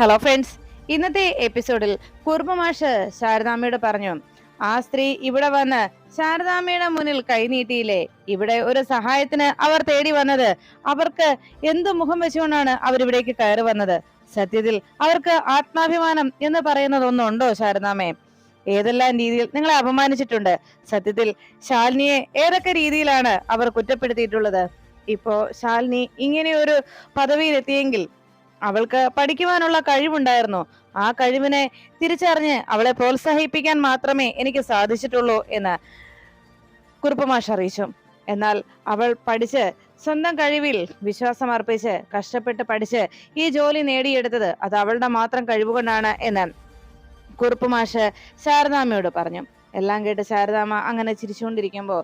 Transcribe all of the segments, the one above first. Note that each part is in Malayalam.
ഹലോ ഫ്രണ്ട്സ് ഇന്നത്തെ എപ്പിസോഡിൽ കുർബമാഷ് ശാരദാമ്മയോട് പറഞ്ഞു ആ സ്ത്രീ ഇവിടെ വന്ന് ശാരദാമ്മയുടെ മുന്നിൽ കൈനീട്ടിയില്ലേ ഇവിടെ ഒരു സഹായത്തിന് അവർ തേടി വന്നത്. അവർക്ക് എന്ത് മുഖം വെച്ചുകൊണ്ടാണ് അവരിവിടേക്ക് കയറി വന്നത്? സത്യത്തിൽ അവർക്ക് ആത്മാഭിമാനം എന്ന് പറയുന്നത് ഒന്നുണ്ടോ ശാരദാമ്മേ? ഏതെല്ലാം രീതിയിൽ? നിങ്ങളെ അപമാനിച്ചിട്ടുണ്ട്. സത്യത്തിൽ ശാലിനിയെ ഏതൊക്കെ രീതിയിലാണ് അവർ കുറ്റപ്പെടുത്തിയിട്ടുള്ളത്? ഇപ്പോ ശാലിനി ഇങ്ങനെ ഒരു പദവിയിലെത്തിയെങ്കിൽ അവൾക്ക് പഠിക്കുവാനുള്ള കഴിവുണ്ടായിരുന്നു. ആ കഴിവിനെ തിരിച്ചറിഞ്ഞ് അവളെ പ്രോത്സാഹിപ്പിക്കാൻ മാത്രമേ എനിക്ക് സാധിച്ചിട്ടുള്ളൂ എന്ന് കുറുപ്പമാഷ് അറിയിച്ചു. എന്നാൽ അവൾ പഠിച്ച് സ്വന്തം കഴിവിൽ വിശ്വാസം അർപ്പിച്ച് കഷ്ടപ്പെട്ട് പഠിച്ച് ഈ ജോലി നേടിയെടുത്തത് അത് അവളുടെ മാത്രം കഴിവുകൊണ്ടാണ് എന്ന് കുറുപ്പുമാഷ് ശാരദാമ്മയോട് പറഞ്ഞു. എല്ലാം കേട്ട് ശാരദാമ്മ അങ്ങനെ ചിരിച്ചുകൊണ്ടിരിക്കുമ്പോൾ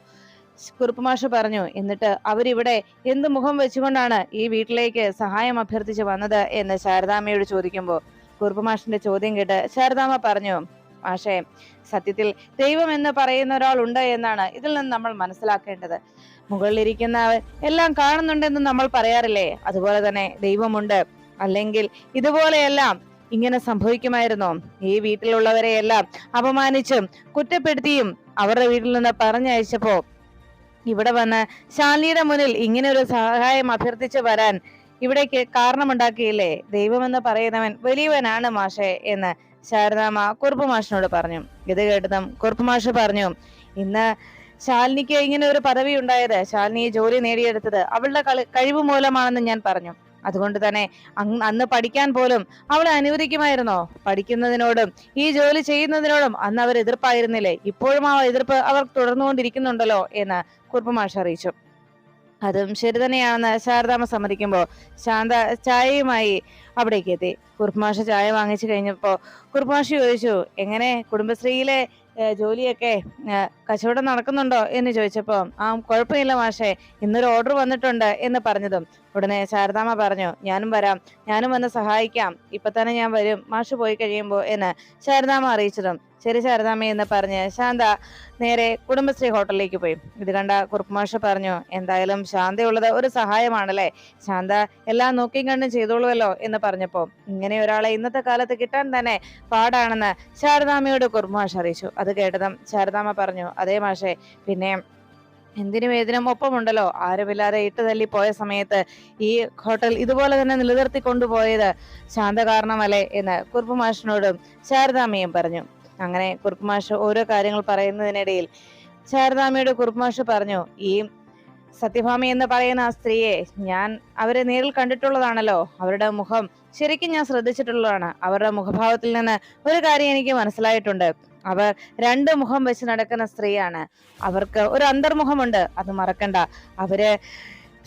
കുറുപ്പമാഷ് പറഞ്ഞു എന്നിട്ട് അവരിവിടെ എന്ത് മുഖം വെച്ചുകൊണ്ടാണ് ഈ വീട്ടിലേക്ക് സഹായം അഭ്യർത്ഥിച്ച് വന്നത്? എന്ന് ശാരദാമ്മയോട് ചോദിക്കുമ്പോൾ കുറുപ്പുമാഷിന്റെ ചോദ്യം കേട്ട് ശാരദാമ്മ പറഞ്ഞു മാഷേ സത്യത്തിൽ ദൈവം എന്ന് പറയുന്ന ഒരാൾ ഉണ്ട് എന്നാണ് ഇതിൽ നിന്ന് നമ്മൾ മനസ്സിലാക്കേണ്ടത്. മുകളിലിരിക്കുന്ന എല്ലാം കാണുന്നുണ്ടെന്ന് നമ്മൾ പറയാറില്ലേ? അതുപോലെ തന്നെ ദൈവമുണ്ട്. അല്ലെങ്കിൽ ഇതുപോലെയെല്ലാം ഇങ്ങനെ സംഭവിക്കുമായിരുന്നോ? ഈ വീട്ടിലുള്ളവരെയെല്ലാം അപമാനിച്ചും കുറ്റപ്പെടുത്തിയും അവരുടെ വീട്ടിൽ നിന്ന് പറഞ്ഞയച്ചപ്പോ ഇവിടെ വന്ന് ശാലിനിയുടെ മുന്നിൽ ഇങ്ങനെ ഒരു സഹായം അഭ്യർത്ഥിച്ച് വരാൻ ഇവിടേക്ക് കാരണമുണ്ടാക്കിയില്ലേ? ദൈവമെന്ന് പറയുന്നവൻ വലിയവനാണ് മാഷെ എന്ന് ശാരദാമ്മ കുറുപ്പ് മാഷിനോട് പറഞ്ഞു. ഇത് കേട്ടതും കുറുപ്പ് മാഷ് പറഞ്ഞു ഇന്ന് ശാലിനിക്ക് ഇങ്ങനെ ഒരു പദവി ഉണ്ടായത്. ശാലിനി ജോലി നേടിയെടുത്തത് അവളുടെ കഴിവ് മൂലമാണെന്ന് ഞാൻ പറഞ്ഞു. അതുകൊണ്ട് തന്നെ അന്ന് പഠിക്കാൻ പോലും അവളെ അനുവദിക്കുമായിരുന്നോ? പഠിക്കുന്നതിനോടും ഈ ജോലി ചെയ്യുന്നതിനോടും അന്ന് അവർ എതിർപ്പായിരുന്നില്ലേ? ഇപ്പോഴും ആ എതിർപ്പ് അവർ തുടർന്നുകൊണ്ടിരിക്കുന്നുണ്ടല്ലോ എന്ന് കുറുപ്പമാഷ് അറിയിച്ചു. അതും ശരി തന്നെയാണെന്ന് ശാരദാമ്മ സമ്മതിക്കുമ്പോൾ ശാന്ത ചായയുമായി അവിടേക്ക് എത്തി. കുറുപ്പമാഷ് ചായ വാങ്ങിച്ചു കഴിഞ്ഞപ്പോൾ കുറുപ്പമാഷ് ചോദിച്ചു എങ്ങനെ കുടുംബശ്രീയിലെ ജോലിയൊക്കെ കച്ചവടം നടക്കുന്നുണ്ടോ? എന്ന് ചോദിച്ചപ്പോൾ ആ കുഴപ്പമില്ല മാഷേ ഇന്നൊരു ഓർഡർ വന്നിട്ടുണ്ട് എന്ന് പറഞ്ഞതും ഉടനെ ശാരദാമ്മ പറഞ്ഞു ഞാനും വരാം. ഞാനും വന്ന് സഹായിക്കാം. ഇപ്പൊ തന്നെ ഞാൻ വരും. മാഷ് പോയി കഴിയുമ്പോ എന്ന് ശാരദാമ്മ അറിയിച്ചതും. ശരി ശാരദാമ്മ എന്ന് പറഞ്ഞ് ശാന്ത നേരെ കുടുംബശ്രീ ഹോട്ടലിലേക്ക് പോയി. ഇത് കണ്ട കുറുപ്പുമാഷ പറഞ്ഞു എന്തായാലും ശാന്തയുള്ളത് ഒരു സഹായമാണല്ലേ? ശാന്ത എല്ലാം നോക്കിയും കണ്ടും ചെയ്തോളുമല്ലോ എന്ന് പറഞ്ഞപ്പോ ഇങ്ങനെ ഒരാളെ ഇന്നത്തെ കാലത്ത് കിട്ടാൻ തന്നെ പാടാണെന്ന് ശാരദാമ്മയോട് കുറുപ്പുമാഷ് അറിയിച്ചു. അത് കേട്ടതും ശാരദാമ്മ പറഞ്ഞു അതേ മാഷേ പിന്നെ എന്തിനും ഏതിനും ഒപ്പമുണ്ടല്ലോ ആരുമില്ലാതെ ഇട്ട് തല്ലി പോയ സമയത്ത് ഈ ഹോട്ടൽ ഇതുപോലെ തന്നെ നിലനിർത്തി കൊണ്ടുപോയത് ശാന്ത കാരണമല്ലേ എന്ന് കുറുപ്പുമാഷിനോടും ശാരദാമ്മയും പറഞ്ഞു. അങ്ങനെ കുറുപ്പുമാഷ് ഓരോ കാര്യങ്ങൾ പറയുന്നതിനിടയിൽ ശാരദാമ്മയുടെ കുറുപ്പുമാഷ് പറഞ്ഞു ഈ സത്യഭാമി എന്ന് പറയുന്ന ആ സ്ത്രീയെ ഞാൻ അവരെ നേരിൽ കണ്ടിട്ടുള്ളതാണല്ലോ. അവരുടെ മുഖം ശരിക്കും ഞാൻ ശ്രദ്ധിച്ചിട്ടുള്ളതാണ്. അവരുടെ മുഖഭാവത്തിൽ നിന്ന് ഒരു കാര്യം എനിക്ക് മനസ്സിലായിട്ടുണ്ട്. അവർ രണ്ട് മുഖം വെച്ച് നടക്കുന്ന സ്ത്രീയാണ്. അവർക്ക് ഒരു അന്തർമുഖമുണ്ട് അത് മറക്കണ്ട. അവർ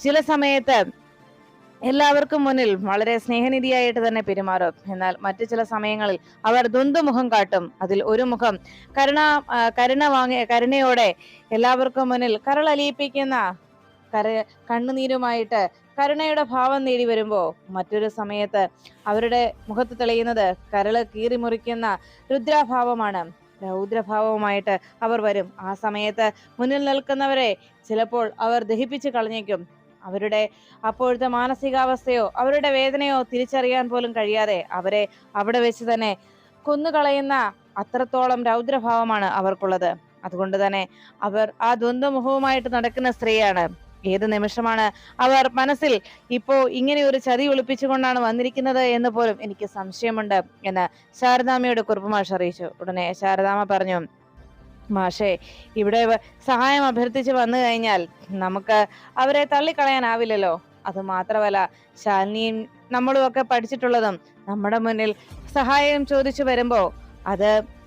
ചില സമയത്ത് എല്ലാവർക്കും മുന്നിൽ വളരെ സ്നേഹനിധിയായിട്ട് തന്നെ പെരുമാറും. എന്നാൽ മറ്റു ചില സമയങ്ങളിൽ അവർ ദ്വന്ദ്മുഖം കാട്ടും. അതിൽ ഒരു മുഖം കരുണ കരുണ വാങ്ങി കരുണയോടെ എല്ലാവർക്കും മുന്നിൽ കരളലിയിപ്പിക്കുന്ന കര കണ്ണുനീരുമായിട്ട് കരുണയുടെ ഭാവം നേടി വരുമ്പോൾ മറ്റൊരു സമയത്ത് അവരുടെ മുഖത്ത് തെളിയുന്നത് കരൾ കീറി മുറിക്കുന്ന രുദ്രാഭാവമാണ്. രൗദ്രഭാവവുമായിട്ട് അവർ വരും. ആ സമയത്ത് മുന്നിൽ നിൽക്കുന്നവരെ ചിലപ്പോൾ അവർ ദഹിപ്പിച്ച് കളഞ്ഞേക്കും. അവരുടെ അപ്പോഴത്തെ മാനസികാവസ്ഥയോ അവരുടെ വേദനയോ തിരിച്ചറിയാൻ പോലും കഴിയാതെ അവരെ അവിടെ വെച്ച് തന്നെ കൊന്നുകളയുന്ന അത്രത്തോളം രൗദ്രഭാവമാണ് അവർക്കുള്ളത്. അതുകൊണ്ട് തന്നെ അവർ ആ ദ്വന്ദ്മുഖവുമായിട്ട് നടക്കുന്ന സ്ത്രീയാണ്. ഏത് നിമിഷമാണ് അവർ മനസ്സിൽ ഇപ്പോ ഇങ്ങനെ ഒരു ചതി ഒളിപ്പിച്ചുകൊണ്ടാണ് വന്നിരിക്കുന്നത് എന്ന് പോലും എനിക്ക് സംശയമുണ്ട് എന്ന് ശാരദാമ്മയുടെ കുറുപ്പുമാഷ് അറിയിച്ചു. ഉടനെ ശാരദാമ പറഞ്ഞു മാഷേ ഇവിടെ സഹായം അഭ്യർത്ഥിച്ച് വന്നു കഴിഞ്ഞാൽ നമുക്ക് അവരെ തള്ളിക്കളയാനാവില്ലല്ലോ. അത് മാത്രമല്ല ശാലിനിയും നമ്മളും ഒക്കെ പഠിച്ചിട്ടുള്ളതും നമ്മുടെ മുന്നിൽ സഹായം ചോദിച്ചു വരുമ്പോ അത്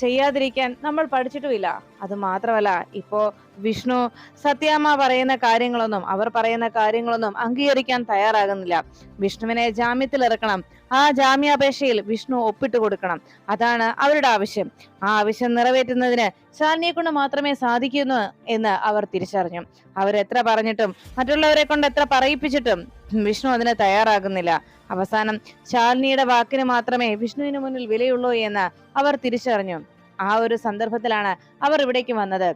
ചെയ്യാതിരിക്കാൻ നമ്മൾ പഠിച്ചിട്ടുമില്ല. അത് മാത്രമല്ല ഇപ്പോ വിഷ്ണു സത്യാമ്മ പറയുന്ന കാര്യങ്ങളൊന്നും അവർ പറയുന്ന കാര്യങ്ങളൊന്നും അംഗീകരിക്കാൻ തയ്യാറാകുന്നില്ല. വിഷ്ണുവിനെ ജാമ്യത്തിൽ ഇറക്കണം. ആ ജാമ്യാപേക്ഷയിൽ വിഷ്ണു ഒപ്പിട്ട് കൊടുക്കണം. അതാണ് അവരുടെ ആവശ്യം. ആ ആവശ്യം നിറവേറ്റുന്നതിന് ശാലിനിയെ കൊണ്ട് മാത്രമേ സാധിക്കുന്നു എന്ന് അവർ തിരിച്ചറിഞ്ഞു. അവരെത്ര പറഞ്ഞിട്ടും മറ്റുള്ളവരെ കൊണ്ട് എത്ര പറയിപ്പിച്ചിട്ടും വിഷ്ണു അതിന് തയ്യാറാകുന്നില്ല. അവസാനം ശാലിനിയുടെ വാക്കിന് മാത്രമേ വിഷ്ണുവിന് മുന്നിൽ വിലയുള്ളൂ എന്ന് അവർ തിരിച്ചറിഞ്ഞു. ആ ഒരു സന്ദർഭത്തിലാണ് അവർ ഇവിടേക്ക് വന്നത്.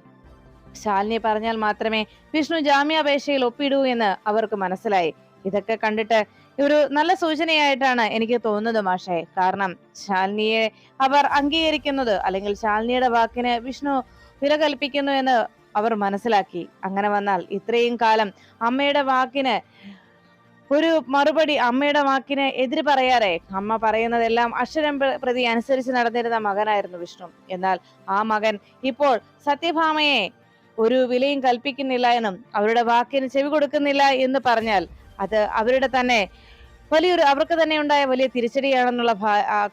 ശാലിനി പറഞ്ഞാൽ മാത്രമേ വിഷ്ണു ജാമ്യാപേക്ഷയിൽ ഒപ്പിടൂ എന്ന് അവർക്ക് മനസ്സിലായി. ഇതൊക്കെ കണ്ടിട്ട് ഒരു നല്ല സൂചനയായിട്ടാണ് എനിക്ക് തോന്നുന്നത് മാഷേ. കാരണം ശാലിനിയെ അവർ അംഗീകരിക്കുന്നത് അല്ലെങ്കിൽ ശാലിനിയുടെ വാക്കിന് വിഷ്ണു വില കൽപ്പിക്കുന്നു എന്ന് അവർ മനസ്സിലാക്കി. അങ്ങനെ വന്നാൽ ഇത്രയും കാലം അമ്മയുടെ വാക്കിന് ഒരു മറുപടി അമ്മയുടെ വാക്കിനെ എതിര് പറയാറെ? അമ്മ പറയുന്നതെല്ലാം അക്ഷരം പ്ര- പ്രതി അനുസരിച്ച് നടന്നിരുന്ന മകനായിരുന്നു വിഷ്ണു. എന്നാൽ ആ മകൻ ഇപ്പോൾ സത്യഭാമയെ ഒരു വിലയും കൽപ്പിക്കുന്നില്ല എന്നും അവരുടെ വാക്കിന് ചെവി കൊടുക്കുന്നില്ല എന്ന് പറഞ്ഞാൽ അത് അവരുടെ തന്നെ വലിയൊരു അവർക്ക് തന്നെ ഉണ്ടായ വലിയ തിരിച്ചടിയാണെന്നുള്ള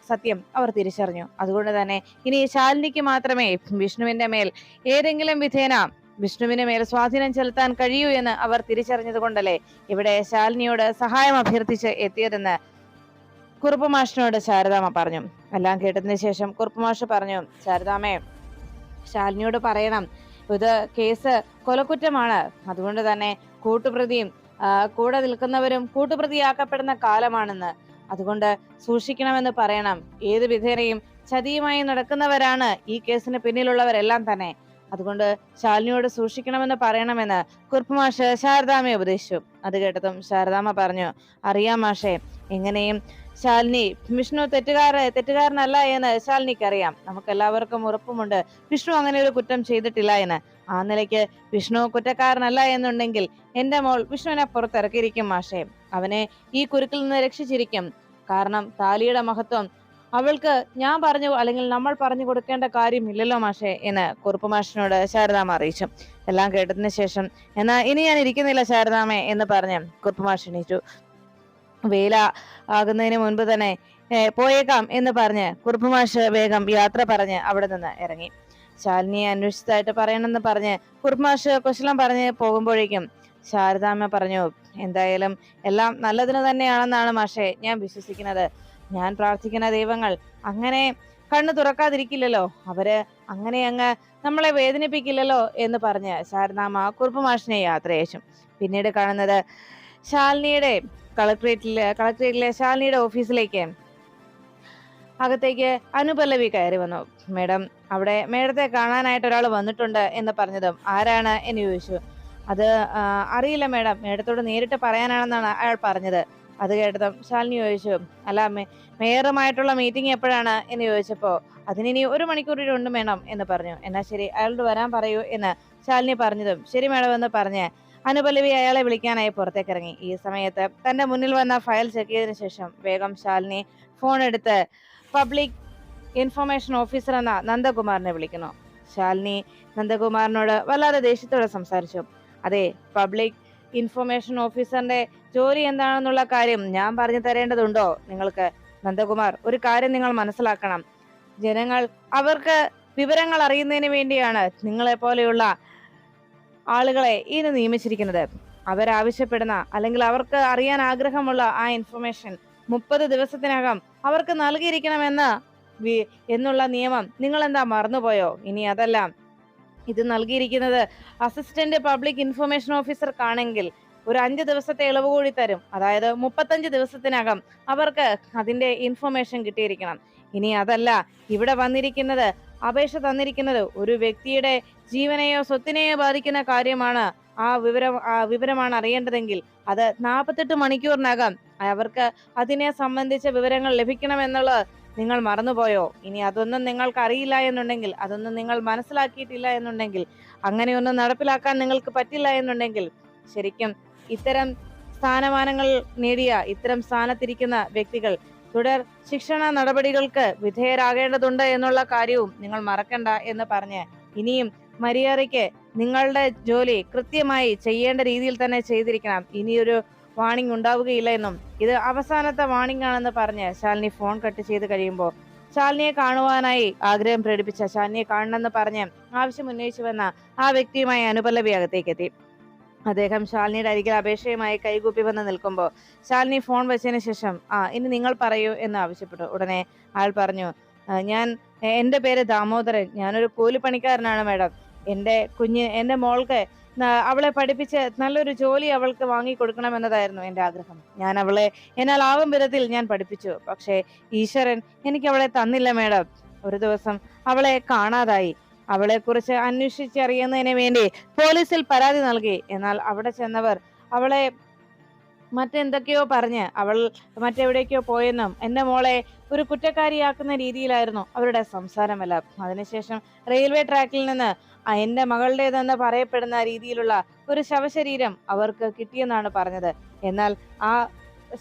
സത്യം അവർ തിരിച്ചറിഞ്ഞു. അതുകൊണ്ട് തന്നെ ഇനി ശാലിനിക്ക് മാത്രമേ വിഷ്ണുവിന്റെ മേൽ ഏതെങ്കിലും വിധേന വിഷ്ണുവിന് മേൽ സ്വാധീനം ചെലുത്താൻ കഴിയൂ എന്ന് അവർ തിരിച്ചറിഞ്ഞതുകൊണ്ടല്ലേ ഇവിടെ ശാലിനിയോട് സഹായം അഭ്യർത്ഥിച്ച് എത്തിയതെന്ന് കുറുപ്പമാഷിനോട് ശാരദാമ്മ പറഞ്ഞു. എല്ലാം കേട്ടതിന് ശേഷം കുറുപ്പമാഷ് പറഞ്ഞു ശാരദാമ്മേ ശാലിനിയോട് പറയണം. ഇത് കേസ് കൊലക്കുറ്റമാണ്. അതുകൊണ്ട് തന്നെ കൂട്ടുപ്രതിയും കൂടെ നിൽക്കുന്നവരും കൂട്ടുപ്രതിയാക്കപ്പെടുന്ന കാലമാണെന്ന്. അതുകൊണ്ട് സൂക്ഷിക്കണമെന്ന് പറയണം. ഏത് വിധേനയും ചതിയുമായി നടക്കുന്നവരാണ് ഈ കേസിന് പിന്നിലുള്ളവരെല്ലാം തന്നെ. അതുകൊണ്ട് ശാലിനിയോട് സൂക്ഷിക്കണമെന്ന് പറയണമെന്ന് കുറുപ്പുമാഷ് ശാരദാമ്മയെ ഉപദേശിച്ചു. അത് കേട്ടതും ശാരദാമ്മ പറഞ്ഞു അറിയാം മാഷേ എങ്ങനെയും ശാലിനി വിഷ്ണു തെറ്റുകാര തെറ്റുകാരനല്ല എന്ന് ശാലിനിക്ക് അറിയാം നമുക്ക് എല്ലാവർക്കും ഉറപ്പുമുണ്ട്. വിഷ്ണു അങ്ങനെ ഒരു കുറ്റം ചെയ്തിട്ടില്ല എന്ന്. ആ നിലയ്ക്ക് വിഷ്ണു കുറ്റക്കാരനല്ല എന്നുണ്ടെങ്കിൽ എന്റെ മോൾ വിഷ്ണുവിനെ പുറത്തിറക്കിയിരിക്കും മാഷേ. അവനെ ഈ കുരുക്കിൽ നിന്ന് രക്ഷിച്ചിരിക്കും. കാരണം താലിയുടെ മഹത്വം അവൾക്ക് ഞാൻ പറഞ്ഞു അല്ലെങ്കിൽ നമ്മൾ പറഞ്ഞു കൊടുക്കേണ്ട കാര്യമില്ലല്ലോ മാഷേ എന്ന് കുറുപ്പ് മാഷിനോട് ശാരദാമ്മ അറിയിച്ചു. എല്ലാം കേട്ടതിന് ശേഷം എന്നാ ഇനി ഞാൻ ഇരിക്കുന്നില്ല ശാരദാമ്മേ എന്ന് പറഞ്ഞ് കുറുപ്പ് മാഷ് എണീറ്റു. വേല ആകുന്നതിന് മുൻപ് തന്നെ പോയേക്കാം എന്ന് പറഞ്ഞ് കുറുപ്പ് മാഷ് വേഗം യാത്ര പറഞ്ഞ് അവിടെ നിന്ന് ഇറങ്ങി. ശാലിനിയെ അന്വേഷിച്ചതായിട്ട് പറയണമെന്ന് പറഞ്ഞ് കുറുപ്പ് മാഷ് കുശലം പറഞ്ഞ് പോകുമ്പോഴേക്കും ശാരദാമ്മ പറഞ്ഞു എന്തായാലും എല്ലാം നല്ലതിന് തന്നെയാണെന്നാണ് മാഷെ ഞാൻ വിശ്വസിക്കുന്നത്. ഞാൻ പ്രാർത്ഥിക്കുന്ന ദൈവങ്ങൾ അങ്ങനെ കണ്ണു തുറക്കാതിരിക്കില്ലല്ലോ. അവർ അങ്ങനെ അങ്ങ് നമ്മളെ വേദനിപ്പിക്കില്ലല്ലോ എന്ന് പറഞ്ഞ് ശാരദാമ്മ കുറുപ്പ് മാഷിനെ യാത്ര അയച്ചു പിന്നീട് കാണുന്നത് ശാലിനിയുടെ കളക്ട്രേറ്റിലെ കളക്ട്രേറ്റിലെ ശാലിനിയുടെ ഓഫീസിലേക്ക് അകത്തേക്ക് അനുപല്ലവി കയറി വന്നു. മേഡം അവിടെ മേഡത്തെ കാണാനായിട്ട് ഒരാൾ വന്നിട്ടുണ്ട് എന്ന് പറഞ്ഞതും ആരാണ് എന്ന് ചോദിച്ചു. അത് അറിയില്ല മേഡം. മേഡത്തോട് നേരിട്ട് പറയാനാണെന്നാണ് അയാൾ പറഞ്ഞത്. അത് കേട്ടതും ശാലിനി ചോദിച്ചു അല്ല മേയറുമായിട്ടുള്ള മീറ്റിംഗ് എപ്പോഴാണ്? എന്ന് ചോദിച്ചപ്പോൾ അതിനിനി ഒരു മണിക്കൂർ കൂടി വേണം എന്ന് പറഞ്ഞു. എന്നാ ശരി അയാളോട് വരാൻ പറയൂ എന്ന് ശാലിനി പറഞ്ഞതും ശരി മേഡം എന്ന് പറഞ്ഞ് അനുപല്ലവി അയാളെ വിളിക്കാനായി പുറത്തേക്ക് ഇറങ്ങി ഈ സമയത്ത് തന്റെ മുന്നിൽ വന്ന ഫയൽ ചെക്ക് ചെയ്തതിനു ശേഷം വേഗം ശാലിനി ഫോൺ എടുത്ത് പബ്ലിക് ഇൻഫർമേഷൻ ഓഫീസർ എന്ന നന്ദകുമാറിനെ വിളിക്കുന്നു. ശാലിനി നന്ദകുമാറിനോട് വല്ലാതെ ദേഷ്യത്തോടെ സംസാരിച്ചു. അതെ പബ്ലിക് ഇൻഫർമേഷൻ ഓഫീസറിന്റെ ജോലി എന്താണെന്നുള്ള കാര്യം ഞാൻ പറഞ്ഞു തരേണ്ടതുണ്ടോ? നിങ്ങൾക്ക് നന്ദകുമാർ ഒരു കാര്യം നിങ്ങൾ മനസ്സിലാക്കണം. ജനങ്ങൾ അവർക്ക് വിവരങ്ങൾ അറിയുന്നതിന് വേണ്ടിയാണ് നിങ്ങളെ പോലെയുള്ള ആളുകളെ ഇതിന് നിയമിച്ചിരിക്കുന്നത്. അവരാവശ്യപ്പെടുന്ന അല്ലെങ്കിൽ അവർക്ക് അറിയാൻ ആഗ്രഹമുള്ള ആ ഇൻഫർമേഷൻ മുപ്പത് ദിവസത്തിനകം അവർക്ക് നൽകിയിരിക്കണമെന്ന് എന്നുള്ള നിയമം നിങ്ങൾ എന്താ മറന്നുപോയോ? ഇനി അതല്ല. ഇത് നൽകിയിരിക്കുന്നത്. അസിസ്റ്റന്റ് പബ്ലിക് ഇൻഫർമേഷൻ ഓഫീസർക്കാണെങ്കിൽ ഒരു അഞ്ച് ദിവസത്തെ ഇളവ് കൂടി തരും. അതായത് മുപ്പത്തഞ്ച് ദിവസത്തിനകം അവർക്ക് അതിന്റെ ഇൻഫർമേഷൻ കിട്ടിയിരിക്കണം. ഇനി അതല്ല ഇവിടെ വന്നിരിക്കുന്നത് അപേക്ഷ തന്നിരിക്കുന്നത് ഒരു വ്യക്തിയുടെ ജീവനെയോ സ്വത്തിനെയോ ബാധിക്കുന്ന കാര്യമാണ്. ആ വിവരം ആ വിവരമാണ് അറിയേണ്ടതെങ്കിൽ അത് നാൽപ്പത്തെട്ട് മണിക്കൂറിനകം അവർക്ക് അതിനെ സംബന്ധിച്ച വിവരങ്ങൾ ലഭിക്കണമെന്നുള്ളത് നിങ്ങൾ മറന്നുപോയോ? ഇനി അതൊന്നും നിങ്ങൾക്ക് അറിയില്ല എന്നുണ്ടെങ്കിൽ അതൊന്നും നിങ്ങൾ മനസ്സിലാക്കിയിട്ടില്ല എന്നുണ്ടെങ്കിൽ അങ്ങനെയൊന്നും നടപ്പിലാക്കാൻ നിങ്ങൾക്ക് പറ്റില്ല എന്നുണ്ടെങ്കിൽ ശരിക്കും ഇത്തരം സ്ഥാനമാനങ്ങൾ നേടിയ ഇത്തരം സ്ഥാനത്തിരിക്കുന്ന വ്യക്തികൾ തുടർ ശിക്ഷണ നടപടികൾക്ക് വിധേയരാകേണ്ടതുണ്ട് എന്നുള്ള കാര്യവും നിങ്ങൾ മറക്കണ്ട എന്ന് പറഞ്ഞ് ഇനിയും മര്യാദയ്ക്ക് നിങ്ങളുടെ ജോലി കൃത്യമായി ചെയ്യേണ്ട രീതിയിൽ തന്നെ ചെയ്തിരിക്കണം. ഇനിയൊരു വാണിംഗ് ഉണ്ടാവുകയില്ല എന്നും. ഇത് അവസാനത്തെ വാണിംഗ് ആണെന്ന് പറഞ്ഞ് ശാലിനി ഫോൺ കട്ട് ചെയ്ത് കഴിയുമ്പോൾ ശാലിനിയെ കാണുവാനായി ആഗ്രഹം പ്രകടിപ്പിച്ച ശാലിനിയെ കാണണമെന്ന് പറഞ്ഞ് ആവശ്യം ഉന്നയിച്ചു വന്ന ആ വ്യക്തിയുമായി അനുപല്ലവി അകത്തേക്ക് എത്തി അദ്ദേഹം ശാലിനിയുടെ അരികിൽ അപേക്ഷയുമായി കൈകൂപ്പി വന്ന് നിൽക്കുമ്പോൾ ശാലിനി ഫോൺ വെച്ചതിന് ശേഷം ആ ഇനി നിങ്ങൾ പറയൂ എന്ന് ആവശ്യപ്പെട്ടു. ഉടനെ ആൾ പറഞ്ഞു ഞാൻ എന്റെ പേര് ദാമോദരൻ. ഞാനൊരു കൂലിപ്പണിക്കാരനാണ് മാഡം. എന്റെ കുഞ്ഞ് എന്റെ മോൾക്ക് അവളെ പഠിപ്പിച്ച് നല്ലൊരു ജോലി അവൾക്ക് വാങ്ങി കൊടുക്കണമെന്നതായിരുന്നു എന്റെ ആഗ്രഹം. ഞാൻ അവളെ എന്നാൽ ആവും വിധത്തിൽ ഞാൻ പഠിപ്പിച്ചു. പക്ഷേ ഈശ്വരൻ എനിക്ക് അവളെ തന്നില്ല മേഡം. ഒരു ദിവസം അവളെ കാണാതായി. അവളെ കുറിച്ച് അന്വേഷിച്ചറിയുന്നതിന് വേണ്ടി പോലീസിൽ പരാതി നൽകി. എന്നാൽ അവിടെ ചെന്നവർ അവളെ മറ്റെന്തൊക്കെയോ പറഞ്ഞ് അവൾ മറ്റെവിടേക്കോ പോയെന്നും എന്റെ മോളെ ഒരു കുറ്റക്കാരിയാക്കുന്ന രീതിയിലായിരുന്നു അവരുടെ സംസാരമെല്ലാം അതിനുശേഷം റെയിൽവേ ട്രാക്കിൽ നിന്ന് എന്റെ മകളുടേതെന്ന് പറയപ്പെടുന്ന രീതിയിലുള്ള ഒരു ശവശരീരം അവർക്ക് കിട്ടിയെന്നാണ് പറഞ്ഞത്. എന്നാൽ ആ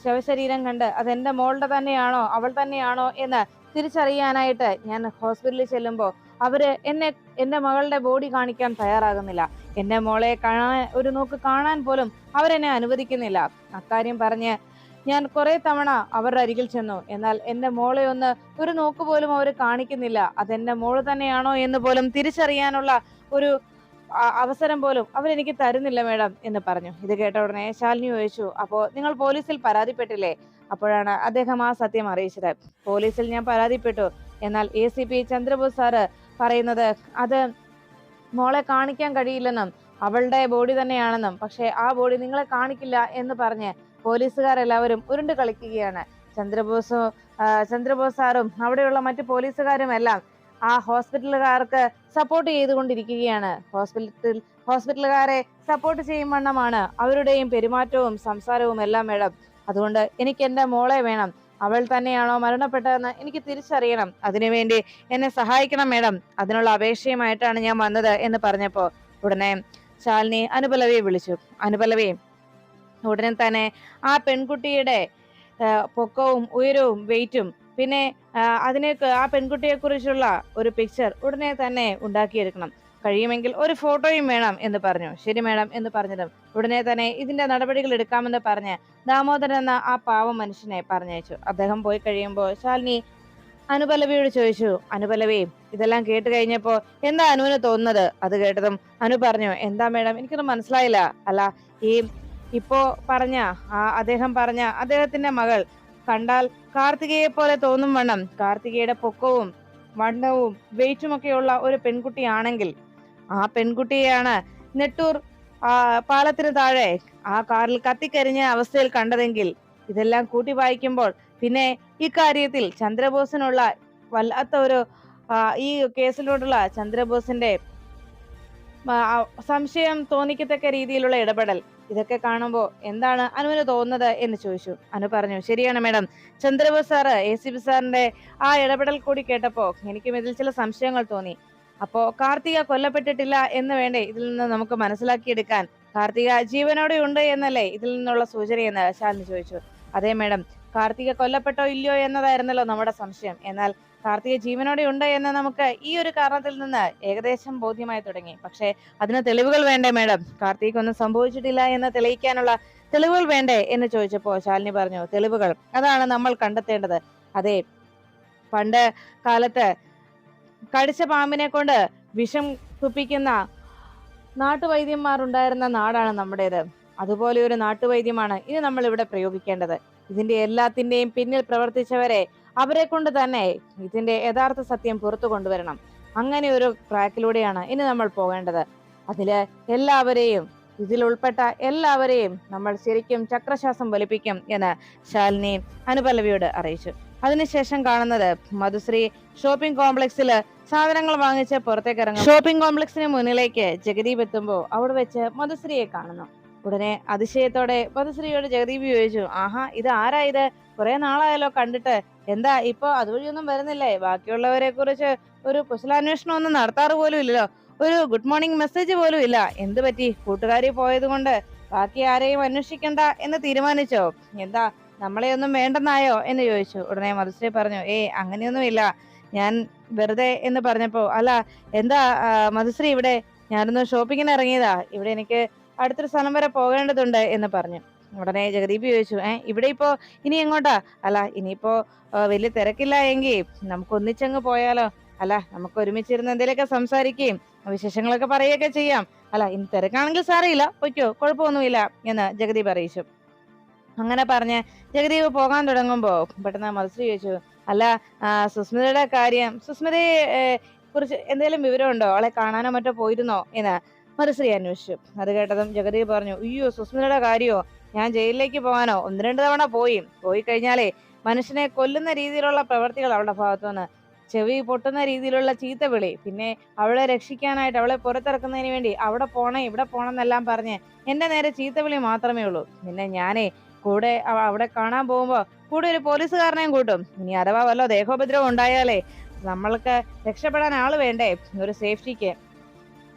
ശവശരീരം കണ്ട് അത് എന്റെ മോളുടെ തന്നെയാണോ അവൾ തന്നെയാണോ എന്ന് തിരിച്ചറിയാനായിട്ട് ഞാൻ ഹോസ്പിറ്റലിൽ ചെല്ലുമ്പോൾ അവർ എന്നെ എന്റെ മകളുടെ ബോഡി കാണിക്കാൻ തയ്യാറാകുന്നില്ല. എന്റെ മോളെ കാണാൻ ഒരു നോക്ക് കാണാൻ പോലും അവരെന്നെ അനുവദിക്കുന്നില്ല. അക്കാര്യം പറഞ്ഞ് ഞാൻ കുറെ തവണ അവരുടെ അരികിൽ ചെന്നു. എന്നാൽ എന്റെ മോളെ ഒന്ന് ഒരു നോക്ക് പോലും അവർ കാണിക്കുന്നില്ല. അതെന്റെ മോൾ തന്നെയാണോ എന്ന് പോലും തിരിച്ചറിയാനുള്ള ഒരു അവസരം പോലും അവരെനിക്ക് തരുന്നില്ല മേഡം എന്ന് പറഞ്ഞു. ഇത് കേട്ട ഉടനെ ശാലിനി ചോദിച്ചു അപ്പോ നിങ്ങൾ പോലീസിൽ പരാതിപ്പെട്ടില്ലേ? അപ്പോഴാണ് അദ്ദേഹം ആ സത്യം അറിയിച്ചത്. പോലീസിൽ ഞാൻ പരാതിപ്പെട്ടു. എന്നാൽ A C P Chandrabose sir പറയുന്നത് അത് മോളെ കാണിക്കാൻ കഴിയില്ലെന്നും അവളുടെ ബോഡി തന്നെയാണെന്നും പക്ഷെ ആ ബോഡി നിങ്ങളെ കാണിക്കില്ല എന്ന് പറഞ്ഞ് പോലീസുകാരെല്ലാവരും ഉരുണ്ട് കളിക്കുകയാണ്. ചന്ദ്രബോസോ ചന്ദ്രബോസ് സാറും അവിടെയുള്ള മറ്റു പോലീസുകാരും എല്ലാം ആ ഹോസ്പിറ്റലുകാർക്ക് സപ്പോർട്ട് ചെയ്തുകൊണ്ടിരിക്കുകയാണ്. ഹോസ്പിറ്റൽ ഹോസ്പിറ്റലുകാരെ സപ്പോർട്ട് ചെയ്യും വണ്ണമാണ് അവരുടെയും പെരുമാറ്റവും സംസാരവും എല്ലാം വേണം അതുകൊണ്ട് എനിക്ക് എന്റെ മോളെ വേണം. അവൾ തന്നെയാണോ മരണപ്പെട്ടതെന്ന് എനിക്ക് തിരിച്ചറിയണം. അതിനുവേണ്ടി എന്നെ സഹായിക്കണം മേഡം അതിനുള്ള അപേക്ഷയുമായിട്ടാണ് ഞാൻ വന്നത് എന്ന് പറഞ്ഞപ്പോൾ ഉടനെ ശാലിനി അനുപലവിയെ വിളിച്ചു. അനുപലവി ഉടനെ തന്നെ ആ പെൺകുട്ടിയുടെ പൊക്കവും ഉയരവും വെയിറ്റും പിന്നെ അതിനെ ആ പെൺകുട്ടിയെ കുറിച്ചുള്ള ഒരു പിക്ചർ ഉടനെ തന്നെ ഉണ്ടാക്കിയെടുക്കണം. കഴിയുമെങ്കിൽ ഒരു ഫോട്ടോയും വേണം എന്ന് പറഞ്ഞു. ശരി മേഡം എന്ന് പറഞ്ഞതും ഉടനെ തന്നെ ഇതിന്റെ നടപടികൾ എടുക്കാമെന്ന് പറഞ്ഞ് ദാമോദരൻ എന്ന ആ പാവ മനുഷ്യനെ പറഞ്ഞയച്ചു. അദ്ദേഹം പോയി കഴിയുമ്പോൾ ശാലിനി അനുപലവിയോട് ചോദിച്ചു അനുപലവി ഇതെല്ലാം കേട്ട് കഴിഞ്ഞപ്പോ എന്താ അനുവിന് തോന്നുന്നത്? അത് കേട്ടതും അനു പറഞ്ഞു എന്താ മേഡം എനിക്കൊന്നും മനസ്സിലായില്ല. അല്ല ഈ ഇപ്പോ പറഞ്ഞ അദ്ദേഹം പറഞ്ഞ അദ്ദേഹത്തിന്റെ മകൾ കണ്ടാൽ കാർത്തികയെ പോലെ തോന്നും വണ്ണം. കാർത്തികയുടെ പൊക്കവും വണ്ണവും വെയിറ്റും ഒക്കെയുള്ള ഒരു പെൺകുട്ടിയാണെങ്കിൽ ആ പെൺകുട്ടിയെയാണ് നെട്ടൂർ പാലത്തിന് താഴെ ആ കാറിൽ കത്തിക്കരിഞ്ഞ അവസ്ഥയിൽ കണ്ടതെങ്കിൽ ഇതെല്ലാം കൂട്ടി വായിക്കുമ്പോൾ പിന്നെ ഇക്കാര്യത്തിൽ ചന്ദ്രബോസിനുള്ള വല്ലാത്ത ഒരു ഈ കേസിലോട്ടുള്ള ചന്ദ്രബോസിന്റെ സംശയം തോന്നിക്കത്തക്ക രീതിയിലുള്ള ഇടപെടൽ ഇതൊക്കെ കാണുമ്പോൾ എന്താണ് അനുവിന് തോന്നുന്നത് എന്ന് ചോദിച്ചു. അനു പറഞ്ഞു ശരിയാണ് madam. Chandrabose sir A C B സാറിന്റെ ആ ഇടപെടൽ കൂടി കേട്ടപ്പോൾ എനിക്കും ഇതിൽ ചില സംശയങ്ങൾ തോന്നി. അപ്പോൾ കാർത്തിക കൊല്ലപ്പെട്ടിട്ടില്ല എന്ന് വേണ്ടേ? ഇതിൽ നിന്ന് നമുക്ക് മനസ്സിലാക്കിയെടുക്കാൻ. കാർത്തിക ജീവനോടെ ഉണ്ട് എന്നല്ലേ ഇതിൽ നിന്നുള്ള സൂചനയെന്ന് ശാലിനി ചോദിച്ചു. അതെ മേഡം. കാർത്തിക കൊല്ലപ്പെട്ടോ ഇല്ലയോ എന്നതായിരുന്നല്ലോ നമ്മുടെ സംശയം. എന്നാൽ കാർത്തിക ജീവനോടെ ഉണ്ട് എന്ന് നമുക്ക് ഈ ഒരു കാരണത്തിൽ നിന്ന് ഏകദേശം ബോധ്യമായി തുടങ്ങി. പക്ഷേ അതിന് തെളിവുകൾ വേണ്ടേ മേഡം? കാർത്തിക് ഒന്നും സംഭവിച്ചിട്ടില്ല എന്ന് തെളിയിക്കാനുള്ള തെളിവുകൾ വേണ്ടേ എന്ന് ചോദിച്ചപ്പോ ശാലിനി പറഞ്ഞു തെളിവുകൾ. അതാണ് നമ്മൾ കണ്ടെത്തേണ്ടത്. അതെ പണ്ട് കാലത്ത് കടിച്ച പാമ്പിനെ കൊണ്ട് വിഷം തുപ്പിക്കുന്ന നാട്ടുവൈദ്യന്മാർ ഉണ്ടായിരുന്ന നാടാണ് നമ്മുടേത്. അതുപോലെ ഒരു നാട്ടുവൈദ്യമാണ് ഇനി നമ്മൾ ഇവിടെ പ്രയോഗിക്കേണ്ടത്. ഇതിന്റെ എല്ലാത്തിന്റെയും പിന്നിൽ പ്രവർത്തിച്ചവരെ അവരെ കൊണ്ട് തന്നെ ഇതിന്റെ യഥാർത്ഥ സത്യം പുറത്തു കൊണ്ടുവരണം. അങ്ങനെ ഒരു ട്രാക്കിലൂടെയാണ് ഇനി നമ്മൾ പോകേണ്ടത്. അതിൽ എല്ലാവരെയും ഇതിൽ ഉൾപ്പെട്ട എല്ലാവരെയും നമ്മൾ ശരിക്കും ചക്രശ്വാസം വലിപ്പിക്കും എന്ന് ശാലിനി അനുപല്ലവിയോട് അറിയിച്ചു. അതിനുശേഷം കാണുന്നത് മധുശ്രീ ഷോപ്പിംഗ് കോംപ്ലക്സിൽ സാധനങ്ങൾ വാങ്ങിച്ച് പുറത്തേക്ക് ഇറങ്ങും. ഷോപ്പിംഗ് കോംപ്ലക്സിന് മുന്നിലേക്ക് ജഗദീപ് എത്തുമ്പോൾ അവിടെ വെച്ച് മധുശ്രീയെ കാണുന്നു. ഉടനെ അതിശയത്തോടെ പദശ്രീയോട് ജഗദീപ് ചോദിച്ചു ആഹാ ഇത് ആരാ ഇത്? കുറെ നാളായല്ലോ കണ്ടിട്ട്. എന്താ ഇപ്പൊ അതുവഴിയൊന്നും വരുന്നില്ലേ? ബാക്കിയുള്ളവരെ കുറിച്ച് ഒരു കുശലാന്വേഷണം ഒന്നും നടത്താറ് പോലും ഇല്ലല്ലോ. ഒരു ഗുഡ് മോർണിംഗ് മെസ്സേജ് പോലും ഇല്ല. എന്ത് പറ്റി? കൂട്ടുകാരി പോയത് കൊണ്ട് ബാക്കി ആരെയും അന്വേഷിക്കണ്ട എന്ന് തീരുമാനിച്ചോ? എന്താ നമ്മളെ ഒന്നും വേണ്ടെന്നായോ? എന്ന് ചോദിച്ചു. ഉടനെ മധുശ്രീ പറഞ്ഞു ഏയ് അങ്ങനെയൊന്നും ഇല്ല ഞാൻ വെറുതെ എന്ന് പറഞ്ഞപ്പോ അല്ല എന്താ മധുശ്രീ ഇവിടെ? ഞാനൊന്ന് ഷോപ്പിങ്ങിന് ഇറങ്ങിയതാ. ഇവിടെ എനിക്ക് അടുത്തൊരു സ്ഥലം വരെ പോകേണ്ടതുണ്ട് എന്ന് പറഞ്ഞു. ഉടനെ ജഗദീപ് ചോദിച്ചു ഏഹ് ഇവിടെ ഇപ്പോ ഇനി എങ്ങോട്ടാ? അല്ല ഇനിയിപ്പോ വലിയ തിരക്കില്ല എങ്കിൽ നമുക്ക് ഒന്നിച്ചങ്ങ് പോയാലോ? അല്ല നമുക്ക് ഒരുമിച്ചിരുന്ന് എന്തെങ്കിലുമൊക്കെ സംസാരിക്കുകയും വിശേഷങ്ങളൊക്കെ പറയുകയൊക്കെ ചെയ്യാം. അല്ല ഇനി തിരക്കാണെങ്കിൽ സാരമില്ല പൊയ്ക്കോ കുഴപ്പമൊന്നുമില്ല എന്ന് ജഗദീപ് അറിയിച്ചു. അങ്ങനെ പറഞ്ഞ് ജഗദീപ് പോകാൻ തുടങ്ങുമ്പോൾ പെട്ടെന്ന് മത്സരി ചോദിച്ചു അല്ല സുസ്മിതയുടെ കാര്യം സുസ്മിതയെ കുറിച്ച് എന്തെങ്കിലും വിവരമുണ്ടോ? അവളെ കാണാനോ മറ്റോ പോയിരുന്നോ? എന്ന് മധുശ്രീ അന്വേഷിച്ചു. അത് കേട്ടതും ജഗദീപ് പറഞ്ഞു അയ്യോ സുസ്മിതയുടെ കാര്യമോ ഞാൻ ജയിലിലേക്ക് പോകാനോ? ഒന്ന് രണ്ട് തവണ പോയി. പോയി കഴിഞ്ഞാലേ മനുഷ്യനെ കൊല്ലുന്ന രീതിയിലുള്ള പ്രവർത്തികൾ അവളുടെ ഭാഗത്തുനിന്ന് ചെവി പൊട്ടുന്ന രീതിയിലുള്ള ചീത്തവിളി പിന്നെ അവളെ രക്ഷിക്കാനായിട്ട് അവളെ പുറത്തിറക്കുന്നതിന് വേണ്ടി അവിടെ പോണേ ഇവിടെ പോണെന്നെല്ലാം പറഞ്ഞ് എന്റെ നേരെ ചീത്തവിളി മാത്രമേ ഉള്ളൂ. പിന്നെ ഞാനേ കൂടെ അവിടെ കാണാൻ പോകുമ്പോ കൂടെ ഒരു പോലീസുകാരനെയും കൂട്ടും. ഇനി അഥവാ വല്ല ദേഹോപദ്രവം ഉണ്ടായാലേ നമ്മൾക്ക് രക്ഷപ്പെടാൻ ആൾ വേണ്ടേ? ഒരു സേഫ്റ്റിക്ക്.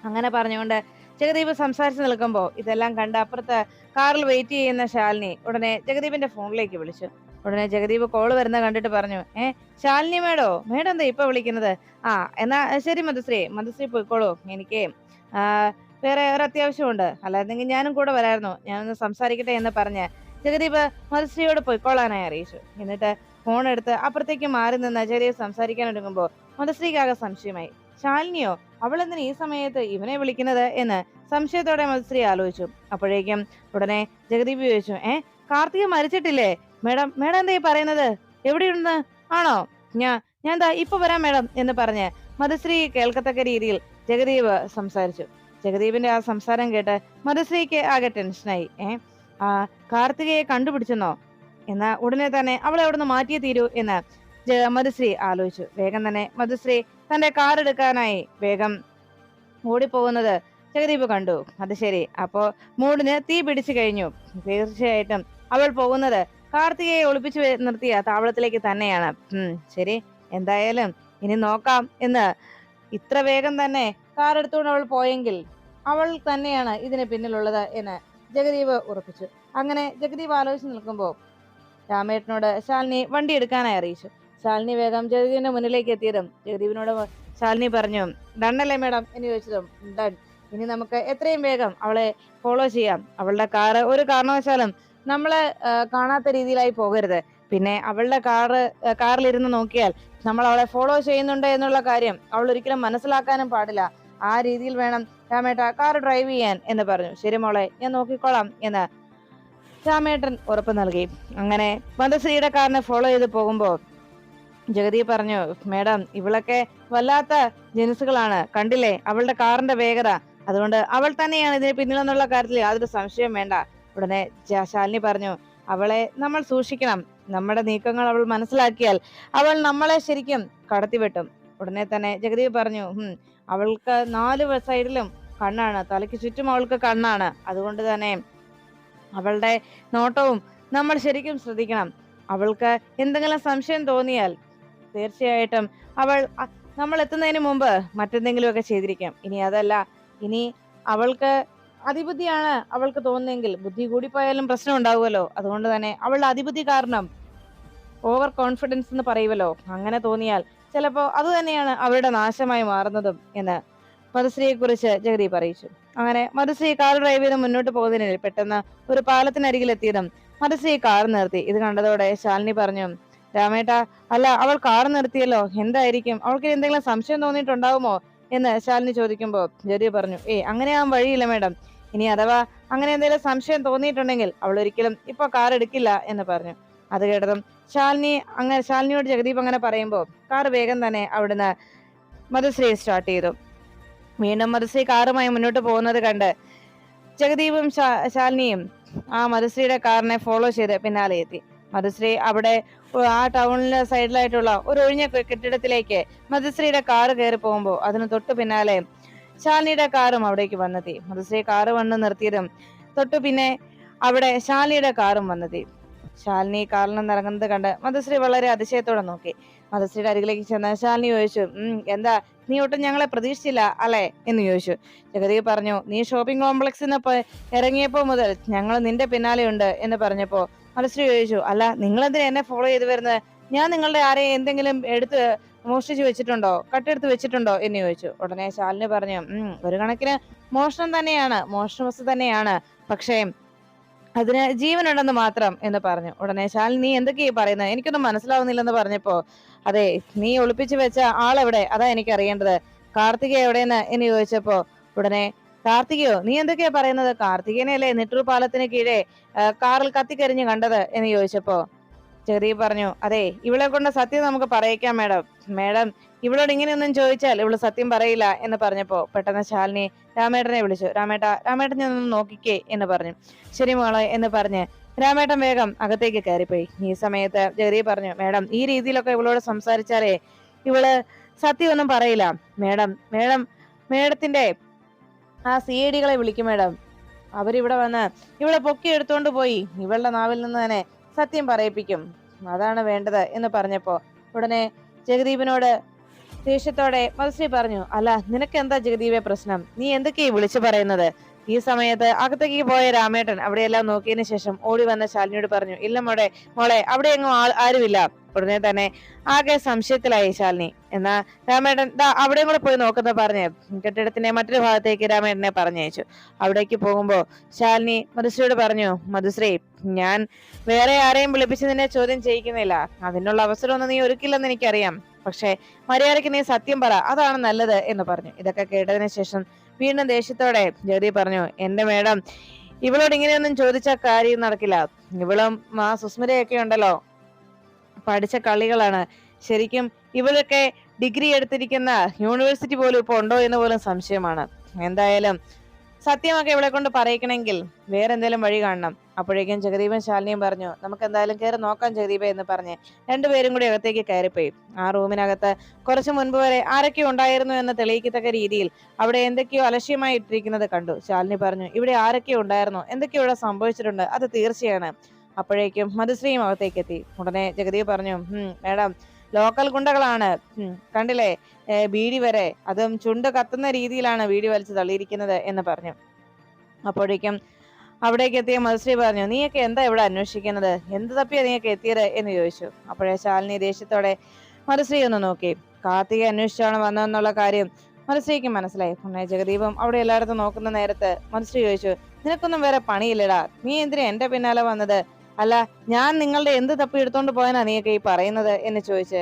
അങ്ങനെ പറഞ്ഞുകൊണ്ട് ജഗദീപ് സംസാരിച്ചു നിൽക്കുമ്പോൾ ഇതെല്ലാം കണ്ട് അപ്പുറത്ത് കാറിൽ വെയിറ്റ് ചെയ്യുന്ന ശാലിനി ഉടനെ ജഗദീപിന്റെ ഫോണിലേക്ക് വിളിച്ചു. ഉടനെ ജഗദീപ് കോൾ വരുന്ന കണ്ടിട്ട് പറഞ്ഞു ഏ ശാലിനി മേഡോ മേഡം എന്താ ഇപ്പൊ വിളിക്കുന്നത്? ആ എന്നാ ശരി മധുശ്രീ മധുശ്രീ പോയിക്കോളൂ എനിക്ക് വേറെ ഒരു അത്യാവശ്യമുണ്ട് അല്ലായിരുന്നെങ്കിൽ ഞാനും കൂടെ വരായിരുന്നു ഞാനൊന്ന് സംസാരിക്കട്ടെ എന്ന് പറഞ്ഞ് ജഗദീപ് മധുശ്രീയോട് പൊയ്ക്കോളാനായി അറിയിച്ചു. എന്നിട്ട് ഫോൺ എടുത്ത് അപ്പുറത്തേക്ക് മാറി നിന്ന് ജഗദീപ് സംസാരിക്കാൻ ഒരുങ്ങുമ്പോ മധുശ്രീക്കാകെ സംശയമായി. ശാലിനിയോ അവൾ എന്തിനാ ഈ സമയത്ത് ഇവനെ വിളിക്കുന്നത്? എന്ന് സംശയത്തോടെ മത്സരി ആലോചിച്ചു. അപ്പോഴേക്കും ഉടനെ ജഗദീപ് ചോദിച്ചു ഏ കാർത്തിക മരിച്ചിട്ടില്ലേ? മേഡം മേഡം എന്താ ഈ പറയുന്നത്? എവിടെയുണ്ടെന്ന് ആണോ? ഞാൻ ഞാൻ ദാ ഇപ്പൊ വരാം മേഡം എന്ന് പറഞ്ഞ് മധുശ്രീ കേൾക്കത്തക്ക രീതിയിൽ ജഗദീപ് സംസാരിച്ചു. ജഗദീപിന്റെ ആ സംസാരം കേട്ട് മധുശ്രീക്ക് ആകെ ടെൻഷനായി. ഏ ആ കാർത്തികയെ കണ്ടുപിടിച്ചെന്നോ? എന്നാ ഉടനെ തന്നെ അവളെ അവിടുന്ന് മാറ്റിയേ തീരൂ എന്ന് മധുശ്രീ ആലോചിച്ചു. വേഗം തന്നെ മധുശ്രീ തന്റെ കാർ എടുക്കാനായി വേഗം ഓടിപ്പോകുന്നത് ജഗദീപ് കണ്ടു. അത് ശരി. അപ്പോ മൂടിന് തീ പിടിച്ചു കഴിഞ്ഞു. തീർച്ചയായിട്ടും അവൾ പോകുന്നത് കാർത്തികയെ ഒളിപ്പിച്ചു നിർത്തിയ താവളത്തിലേക്ക് തന്നെയാണ്. ശരി. എന്തായാലും ഇനി നോക്കാം എന്ന് ഇത്ര വേഗം തന്നെ കാർ എടുത്തുകൊണ്ട് അവൾ പോയെങ്കിൽ അവൾ തന്നെയാണ് ഇതിന് പിന്നിലുള്ളത് എന്ന് ജഗദീപ് ഉറപ്പിച്ചു. അങ്ങനെ ജഗദീപ് ആലോചിച്ച് നിൽക്കുമ്പോൾ രാമേട്ടനോട് ശാലിനി വണ്ടി എടുക്കാനായി അറിയിച്ചു. ശാലിനി വേഗം ജഗദീപിന്റെ മുന്നിലേക്ക് എത്തിയതും ജഗദീപിനോട് ശാലിനി പറഞ്ഞു ഡണ്ണല്ലേ മേഡം? എന്ന് ചോദിച്ചതും ഡൺ. ഇനി നമുക്ക് എത്രയും വേഗം അവളെ ഫോളോ ചെയ്യാം. അവളുടെ കാറ് ഒരു കാരണവശാലും നമ്മളെ കാണാത്ത രീതിയിലായി പോകരുത്. പിന്നെ അവളുടെ കാറ് കാറിലിരുന്ന് നോക്കിയാൽ നമ്മൾ അവളെ ഫോളോ ചെയ്യുന്നുണ്ട് എന്നുള്ള കാര്യം അവൾ ഒരിക്കലും മനസ്സിലാക്കാനും പാടില്ല. ആ രീതിയിൽ വേണം രാമേട്ട കാർ ഡ്രൈവ് ചെയ്യാൻ എന്ന് പറഞ്ഞു. ശരി മോളെ ഞാൻ നോക്കിക്കോളാം എന്ന് രാമേട്ടൻ ഉറപ്പ് നൽകി. അങ്ങനെ മന്ദശ്രീയുടെ കാറിനെ ഫോളോ ചെയ്ത് പോകുമ്പോ ജഗതി പറഞ്ഞു മേഡം ഇവളൊക്കെ വല്ലാത്ത ജനുസുകളാണ്. കണ്ടില്ലേ? അവളുടെ കാറിന്റെ വേഗത. അതുകൊണ്ട് അവൾ തന്നെയാണ് ഇതിന് പിന്നിലെന്നുള്ള കാര്യത്തിൽ യാതൊരു സംശയം വേണ്ട. ഉടനെ ശാലിനി പറഞ്ഞു അവളെ നമ്മൾ സൂക്ഷിക്കണം. നമ്മുടെ നീക്കങ്ങൾ അവൾ മനസ്സിലാക്കിയാൽ അവൾ നമ്മളെ ശരിക്കും കടത്തിവെട്ടും ഉടനെ തന്നെ ജഗദീപ് പറഞ്ഞു അവൾക്ക് നാല് സൈഡിലും കണ്ണാണ്. തലയ്ക്ക് ചുറ്റും അവൾക്ക് കണ്ണാണ്. അതുകൊണ്ട് തന്നെ അവളുടെ നോട്ടവും നമ്മൾ ശരിക്കും ശ്രദ്ധിക്കണം. അവൾക്ക് എന്തെങ്കിലും സംശയം തോന്നിയാൽ തീർച്ചയായിട്ടും അവൾ നമ്മൾ എത്തുന്നതിന് മുമ്പ് മറ്റെന്തെങ്കിലുമൊക്കെ ചെയ്തിരിക്കാം. ഇനി അതല്ല ഇനി അവൾക്ക് അതിബുദ്ധിയാണ് അവൾക്ക് തോന്നുന്നെങ്കിൽ ബുദ്ധി കൂടി പോയാലും പ്രശ്നം ഉണ്ടാവുമല്ലോ. അതുകൊണ്ട് തന്നെ അവളുടെ അതിബുദ്ധി കാരണം ഓവർ കോൺഫിഡൻസ് എന്ന് പറയുമല്ലോ. അങ്ങനെ തോന്നിയാൽ ചിലപ്പോ അത് തന്നെയാണ് അവരുടെ നാശമായി മാറുന്നതും എന്ന് മധുശ്രീയെ കുറിച്ച് ജഗദീപ് അറിയിച്ചു. അങ്ങനെ മധുശ്രീ കാർ ഡ്രൈവ് ചെയ്ത് മുന്നോട്ട് പോകുന്നതിനിടയിൽ പെട്ടെന്ന് ഒരു പാലത്തിനരികിലെത്തിയതും മധുശ്രീ കാർ നിർത്തി. ഇത് കണ്ടതോടെ ശാലിനി പറഞ്ഞു രാമേട്ട അല്ല അവൾ കാർ നിർത്തിയല്ലോ. എന്തായിരിക്കും? അവൾക്ക് എന്തെങ്കിലും സംശയം തോന്നിയിട്ടുണ്ടാവുമോ? എന്ന് ശാലിനി ചോദിക്കുമ്പോ ജെറിയ പറഞ്ഞു ഏ അങ്ങനെ ആവാൻ വഴിയില്ല മേഡം. ഇനി അഥവാ അങ്ങനെ എന്തെങ്കിലും സംശയം തോന്നിയിട്ടുണ്ടെങ്കിൽ അവൾ ഒരിക്കലും ഇപ്പൊ കാർ എടുക്കില്ല എന്ന് പറഞ്ഞു. അത് കേട്ടതും ശാലിനി അങ്ങനെ ശാലിനിയോട് ജഗദീപ് അങ്ങനെ പറയുമ്പോൾ കാർ വേഗം തന്നെ അവിടുന്ന് മധുശ്രീ സ്റ്റാർട്ട് ചെയ്തു. വീണ്ടും മധുശ്രീ കാറുമായി മുന്നോട്ട് പോകുന്നത് കണ്ട് ജഗദീപും ശാലിനിയും ആ മധുശ്രീയുടെ കാറിനെ ഫോളോ ചെയ്ത് പിന്നാലെ എത്തി. മധുശ്രീ അവിടെ ആ ടൗണിലെ സൈഡിലായിട്ടുള്ള ഒരു ഒഴിഞ്ഞ കെട്ടിടത്തിലേക്ക് മധുശ്രീയുടെ കാറ് കയറി പോകുമ്പോൾ അതിന് തൊട്ടു പിന്നാലെ ശാലിനിയുടെ കാറും അവിടേക്ക് വന്നെത്തി. മധുശ്രീ കാറ് വന്ന് നിർത്തിയതും തൊട്ടു പിന്നെ അവിടെ ശാലിനിയുടെ കാറും വന്നെത്തി. ശാലിനി കാറിൽ നിന്ന് ഇറങ്ങുന്നത് കണ്ട് മധുശ്രീ വളരെ അതിശയത്തോടെ നോക്കി. മധുശ്രീയുടെ അരികിലേക്ക് ചെന്ന ശാലിനി ചോദിച്ചു എന്താ? നീ ഒട്ടും ഞങ്ങളെ പ്രതീക്ഷിച്ചില്ല അല്ലെ? എന്ന് ചോദിച്ചു. ജഗതി പറഞ്ഞു നീ ഷോപ്പിംഗ് കോംപ്ലക്സിൽ നിന്ന് ഇറങ്ങിയപ്പോ മുതൽ ഞങ്ങൾ നിന്റെ പിന്നാലെയുണ്ട് എന്ന് പറഞ്ഞപ്പോ മധുശ്രീ ചോദിച്ചു അല്ല നിങ്ങൾ എന്തിനാ എന്നെ ഫോളോ ചെയ്ത് വരുന്നത്? ഞാൻ നിങ്ങളുടെ ആരെയും എന്തെങ്കിലും എടുത്ത് മോഷ്ടിച്ചു വെച്ചിട്ടുണ്ടോ? കട്ടെടുത്ത് വെച്ചിട്ടുണ്ടോ? എന്ന് ചോദിച്ചു. ഉടനെ ശാലിന് പറഞ്ഞു ഒരു കണക്കിന് മോഷണം തന്നെയാണ് മോഷണ വസ്തു തന്നെയാണ്. പക്ഷേ അതിന് ജീവനുണ്ടെന്ന് മാത്രം എന്ന് പറഞ്ഞു. ഉടനെ ശാലിനി നീ എന്തൊക്കെയാ പറയുന്നത്? എനിക്കൊന്നും മനസ്സിലാവുന്നില്ലെന്ന് പറഞ്ഞപ്പോ അതെ നീ ഒളിപ്പിച്ചു വെച്ച ആളെവിടെ? അതാ എനിക്ക് അറിയേണ്ടത് കാർത്തിക എവിടെയെന്ന്? എന്ന് ചോദിച്ചപ്പോ ഉടനെ കാർത്തികയോ നീ എന്തൊക്കെയാ പറയുന്നത്? കാർത്തികേനല്ലേ നെട്ടൂർ പാലത്തിന് കീഴെ കാറിൽ കത്തിക്കരിഞ്ഞ് കണ്ടത് എന്ന് ചോദിച്ചപ്പോ ചെറിയ പറഞ്ഞു അതെ ഇവളെ കൊണ്ട് സത്യം നമുക്ക് പറയിക്കാം മേഡം. മേഡം ഇവളോട് ഇങ്ങനെയൊന്നും ചോദിച്ചാൽ ഇവൾ സത്യം പറയില്ല എന്ന് പറഞ്ഞപ്പോ പെട്ടെന്ന് ശാലിനി രാമേട്ടനെ വിളിച്ചു. രാമേട്ട രാമേട്ടൻ ഞാൻ ഒന്ന് നോക്കിക്കേ എന്ന് പറഞ്ഞു. ശരി മോളെ എന്ന് പറഞ്ഞ്. രാമേട്ടൻ വേഗം അകത്തേക്ക് കയറിപ്പോയി. ഈ സമയത്ത് ജഗതി പറഞ്ഞു മേഡം ഈ രീതിയിലൊക്കെ ഇവളോട് സംസാരിച്ചാലേ ഇവൾ സത്യമൊന്നും പറയില്ല. മേഡം മേഡം മേഡത്തിന്റെ ആ സി ഐ ഡികളെ വിളിക്കും മേഡം. അവരിവിടെ വന്ന് ഇവിടെ പൊക്കി എടുത്തോണ്ട് പോയി. ഇവളുടെ നാവിൽ നിന്ന് തന്നെ സത്യം പറയിപ്പിക്കും. അതാണ് വേണ്ടത് എന്ന് പറഞ്ഞപ്പോ ഉടനെ ജഗദീപിനോട് ദേഷ്യത്തോടെ മധുശ്രീ പറഞ്ഞു അല്ല നിനക്ക് എന്താ ജഗദീപെ പ്രശ്നം? നീ എന്തൊക്കെയാ വിളിച്ചു പറയുന്നത്? ഈ സമയത്ത് അകത്തേക്ക് പോയ രാമേട്ടൻ അവിടെയെല്ലാം നോക്കിയതിനു ശേഷം ഓടി വന്ന ശാലിനിയോട് പറഞ്ഞു ഇല്ല മോളെ മോളെ അവിടെ എങ്ങും ആരുമില്ല. ഉടനെ തന്നെ ആകെ സംശയത്തിലായി ശാലിനി. എന്നാ രാമേട്ടൻ ദാ അവിടെയും കൂടെ പോയി നോക്കുന്ന പറഞ്ഞ് കെട്ടിടത്തിന്റെ മറ്റൊരു ഭാഗത്തേക്ക് രാമേട്ടനെ പറഞ്ഞയച്ചു. അവിടേക്ക് പോകുമ്പോ ശാലിനി മധുശ്രീയോട് പറഞ്ഞു മധുശ്രീ ഞാൻ വേറെ ആരെയും വിളിപ്പിച്ച് നിന്നെ ചോദ്യം ചെയ്യിക്കുന്നില്ല. അതിനുള്ള അവസരമൊന്നും നീ ഒരുക്കില്ലെന്ന് എനിക്കറിയാം. പക്ഷേ മര്യാദയ്ക്ക് നീ സത്യം പറ അതാണ് നല്ലത് എന്ന് പറഞ്ഞു. ഇതൊക്കെ കേട്ടതിന് ശേഷം വീണ്ടും ദേഷ്യത്തോടെ ജ്യോതി പറഞ്ഞു എന്റെ മേഡം ഇവളോട് ഇങ്ങനെയൊന്നും ചോദിച്ച കാര്യം നടക്കില്ല. ഇവളും ആ സുസ്മിതയൊക്കെ ഉണ്ടല്ലോ. പഠിച്ച കളികളാണ് ശരിക്കും ഇവളൊക്കെ ഡിഗ്രി എടുത്തിരിക്കുന്ന യൂണിവേഴ്സിറ്റി പോലും ഇപ്പൊ ഉണ്ടോ എന്ന് പോലും സംശയമാണ്. എന്തായാലും സത്യമൊക്കെ ഇവളെ കൊണ്ട് പറയിക്കണമെങ്കിൽ വേറെ എന്തെങ്കിലും വഴി കാണണം. അപ്പോഴേക്കും ജഗദീപൻ ശാലിനിയും പറഞ്ഞു നമുക്ക് എന്തായാലും കയറി നോക്കാം ജഗദീപ എന്ന് പറഞ്ഞ് രണ്ടുപേരും കൂടി അകത്തേക്ക് കയറിപ്പോയി. ആ റൂമിനകത്ത് കുറച്ചു മുൻപ് വരെ ആരൊക്കെ ഉണ്ടായിരുന്നു എന്ന് തെളിയിക്കത്തക്ക രീതിയിൽ അവിടെ എന്തൊക്കെയോ അലക്ഷ്യമായി ഇട്ടിരിക്കുന്നത് കണ്ടു. ശാലിനി പറഞ്ഞു ഇവിടെ ആരൊക്കെ ഉണ്ടായിരുന്നു? എന്തൊക്കെയോ ഇവിടെ സംഭവിച്ചിട്ടുണ്ട്? അത് തീർച്ചയാണ്. അപ്പോഴേക്കും മധുശ്രീയും അകത്തേക്ക് എത്തി. ഉടനെ ജഗദീപ് പറഞ്ഞു മേഡം ലോക്കൽ ഗുണ്ടകളാണ്. കണ്ടില്ലേ? ബീഡി വരെ. അതും ചുണ്ട് കത്തുന്ന രീതിയിലാണ് ബീഡി വലിച്ചു തള്ളിയിരിക്കുന്നത് എന്ന് പറഞ്ഞു. അപ്പോഴേക്കും അവിടേക്ക് എത്തിയ മധുശ്രീ പറഞ്ഞു നീയൊക്കെ എന്താ ഇവിടെ അന്വേഷിക്കുന്നത്? എന്ത് തപ്പിയാ നീയൊക്കെ എത്തിയത്? എന്ന് ചോദിച്ചു. അപ്പോഴേ ശാലിനി ദേഷ്യത്തോടെ മധുശ്രീ ഒന്ന് നോക്കി. കാർത്തിക അന്വേഷിച്ചാണ് വന്നതെന്നുള്ള കാര്യം മധുശ്രീക്ക് മനസ്സിലായി. പിന്നെ ജഗദീപം അവിടെ എല്ലായിടത്തും നോക്കുന്ന നേരത്ത് മധുശ്രീ ചോദിച്ചു നിനക്കൊന്നും വേറെ പണിയില്ലടാ. നീ എന്തിനാ എന്റെ പിന്നാലെ വന്നത്? അല്ല ഞാൻ നിങ്ങളുടെ എന്ത് തപ്പി എടുത്തോണ്ട് പോയാനാ നീയൊക്കെ ഈ പറയുന്നത്? എന്ന് ചോദിച്ച്